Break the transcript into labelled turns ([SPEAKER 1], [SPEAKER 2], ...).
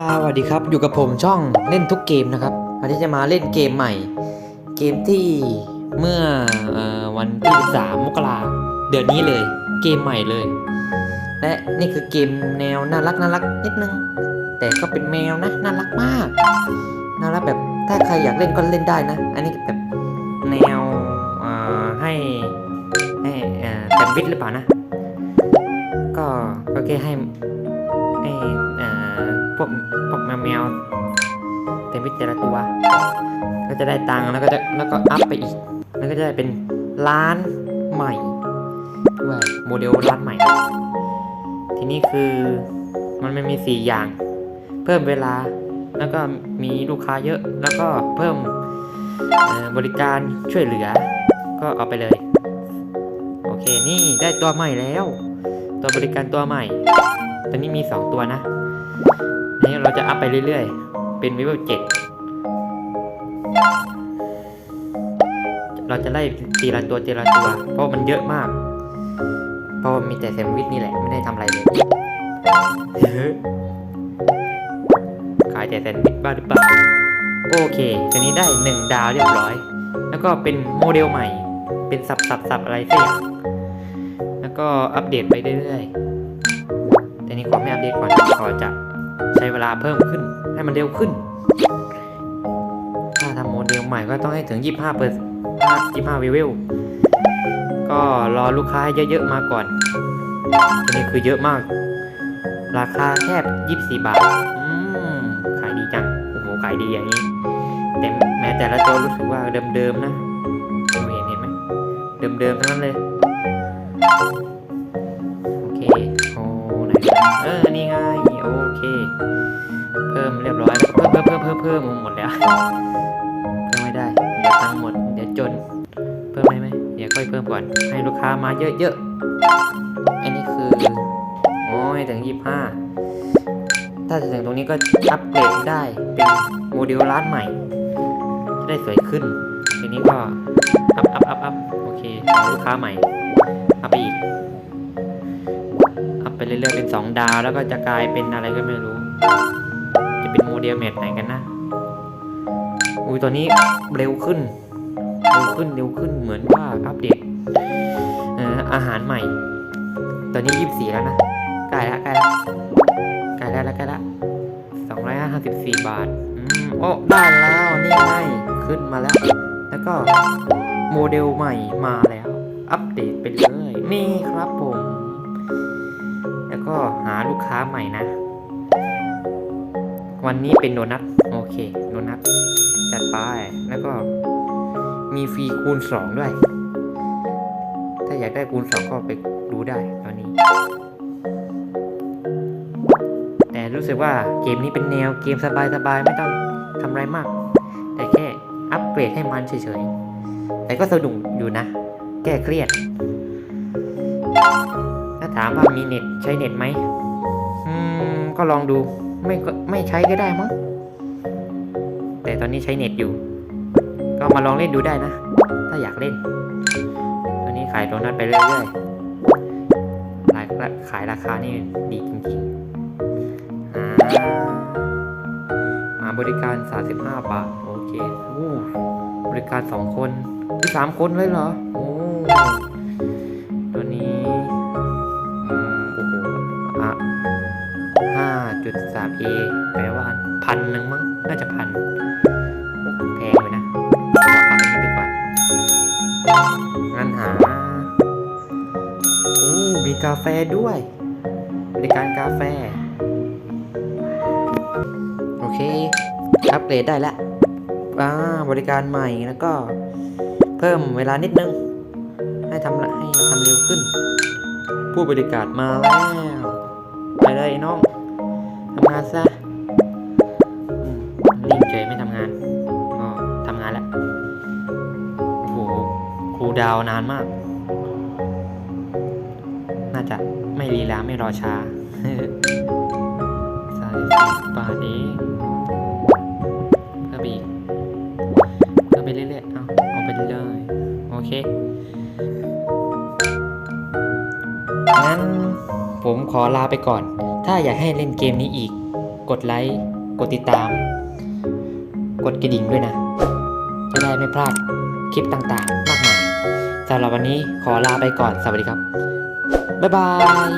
[SPEAKER 1] สวัสดีครับอยู่กับผมช่องเล่นทุกเกมนะครับวันนี้จะมาเล่นเกมใหม่ เกมที่เมื่ออวันที่3มกราเดือนนี้เลยเกมใหม่เลย และนี่คือเกมแนวน่ารักน่ารักนิดนึง แต่ก็เป็นแมวนะน่ารักมากน่ารักแบบถ้าใครอยากเล่นก็เล่นได้นะ อันนี้แบบแนวให้ให้เอ่อแซนวิชหรือเปล่านะ ก็ก็แค่ให้ให้อ่อ พวกพวกแมวแมวเต็มวิแต่ละตัว ก็จะได้ตังค์แล้วก็จะแล้วก็อัพไปอีก แล้วก็จะได้เป็นร้านใหม่ด้วยโมเดลร้านใหม่ ทีนี้คือมันไม่มีสี่อย่าง เพิ่มเวลาแล้วก็มีลูกค้าเยอะ แล้วก็เพิ่มบริการช่วยเหลือ ก็เอาไปเลย โอเค นี่ได้ตัวใหม่แล้ว ตัวบริการตัวใหม่ ตอนนี้มี 2 ตัวนะนี่เราจะอัพไปเรื่อยๆ เป็นวิวเจ็ดเราจะไล่ทีละตัวทีละตัว เพราะมันเยอะมาก เพราะมีแต่แซมวิชนี่แหละ ไม่ได้ทำอะไรเลยขายแต่แซนด์วิชบ้างหรือเปล่า โอเคทีนี้ได้ 1 ดาวเรียบร้อย แล้วก็เป็นโมเดลใหม่ เป็นสับสับสับอะไรสักอย่างแล้วก็อัปเดตไปเรื่อยๆ นี้ขอไม่อัปเดตก่อนขอจะใช้เวลาเพิ่มขึ้น ให้มันเร็วขึ้น ถ้าทำโมเดลใหม่ก็ต้องให้ถึง 25เปอร์25วิวลก็รอลูกค้าให้เยอะๆมาก่อนตัวนี้คือเยอะมาก ราคาแค่24 บาท อืม ขายดีจัง โอ้โห ขายดีอย่างนี้ แต่แม้แต่ละตัวรู้สึกว่าเดิมๆนะเห็นเห็นไหม เดิมๆทั้งนั้นเลย พิ่มเรียบร้อย เพิ่มเพิ่มเพิ่มเพิ่มเพิ่มหมดแล้ว เพิ่มไม่ได้ เดี๋ยวตังค์หมด เดี๋ยวจน เพิ่มได้ไหมเดี๋ยวค่อยเพิ่มก่อน ให้ลูกค้ามาเยอะๆ อันนี้คือโอ้ยถึงยี่ห้า ถ้าถึงตรงนี้ก็อัปเกรดได้ เป็นโมเดลร้านใหม่ จะได้สวยขึ้น ทีนี้ก็อัพอัพอัพอัพโอเคเอาลูกค้าใหม่อัพไปอีกอัพไปเรื่อยๆเป็นสองดาว แล้วก็จะกลายเป็นอะไรก็ไม่รู้ ดลเมดไหนกันนะ อุ้ยตัวนี้เร็วขึ้น เร็วขึ้นเร็วขึ้นเหมือนว่าอัปเดตอ่ออาหารใหม่ ตอนนี้ยี่สิบสี่แล้วนะใกล้ละใกล้ละใกล้แล้วใกล้ละสองร้อยห้าสิบสี่บาทอืมโอ้ได้แล้วนี่ไงขึ้นมาแล้ว แล้วก็โมเดลใหม่มาแล้ว อัปเดตไปเลย นี่ครับผม แล้วก็หาลูกค้าใหม่นะ วันนี้เป็นโดนัทโอเคโดนัทจัดไปแล้วก็มีฟรีคูณ 2 ด้วย ถ้าอยากได้คูณ 2 ก็ไปดูได้ตอนนี้ แต่รู้สึกว่าเกมนี้เป็นแนวเกมสบายๆไม่ต้องทำอะไรมาก แต่แค่อัปเกรดให้มันเฉยๆ แต่ก็สนุกอยู่นะ แก้เครียด ถ้าถามว่ามีเน็ตใช้เน็ตไหม อืม ก็ลองดูไม่ไม่ใช้ก็ได้มั้งแต่ตอนนี้ใช้เน็ตอยู่ ก็มาลองเล่นดูได้นะ ถ้าอยากเล่น ตอนนี้ขายโดนัทไปเรื่อยๆขายขายราคานี่ดีจริงๆมาบริการ 35 บาท โอเคอู้บริการ 2 คนที่สามคนเลยเหรอ โอ้ กาแฟด้วยบริการกาแฟ โอเค อัปเกรดได้แล้วอ่าบริการใหม่แล้วก็ เพิ่มเวลานิดนึง ให้ทำละให้ทำเร็วขึ้น ผู้บริการมาแล้วไปเลยน้องทำงานซะนิ่งเฉยไม่ทำงานก็ทำงานแล้วโอ้โหครูดาวนานมาก น่าจะไม่ลีลาไม่รอช้าสายสิบบาทเองเพิ่มไปอีกเพิ่มไปเรื่อยๆ เอาเอาไปเรื่อยๆ โอเค งั้นผมขอลาไปก่อน ถ้าอยากให้เล่นเกมนี้อีก กดไลค์ กดติดตาม กดกระดิ่งด้วยนะ จะได้ไม่พลาดคลิปต่างๆ มากมายสำหรับวันนี้ขอลาไปก่อน สวัสดีครับ บ๊ายบาย